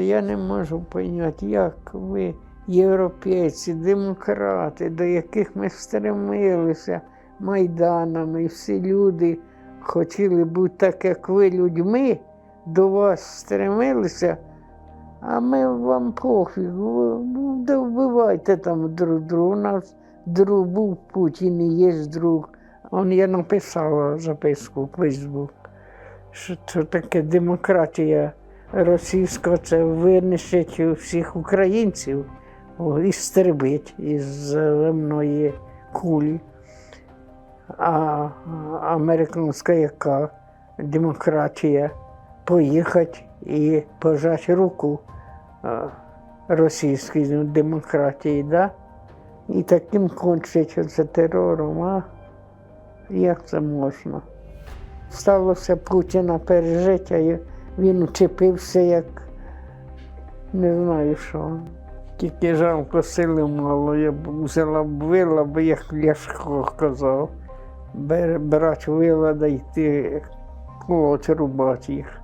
Я не можу поняти, як ви, європейці, демократи, до яких ми стремилися майданами, всі люди хотіли бути так, як ви людьми, до вас стремилися, а ми вам пофіг, ну, вбивайте там друг друга. У нас друг був Путін і є друг. Он я написала записку в Фейсбук, що це таке демократія російська, це винищить всіх українців і стрибить із земної кулі. А американська яка демократія поїхати і пожати руку а, російській демократії, да? і таким кончить це терором. А? Як це можна? Сталося Путіна пережити, а він учепився як не знаю що. Тільки жалко сили мало, я б взяла б вила, бо як Ляшко казав. Брати вила да йти колоть рубати їх.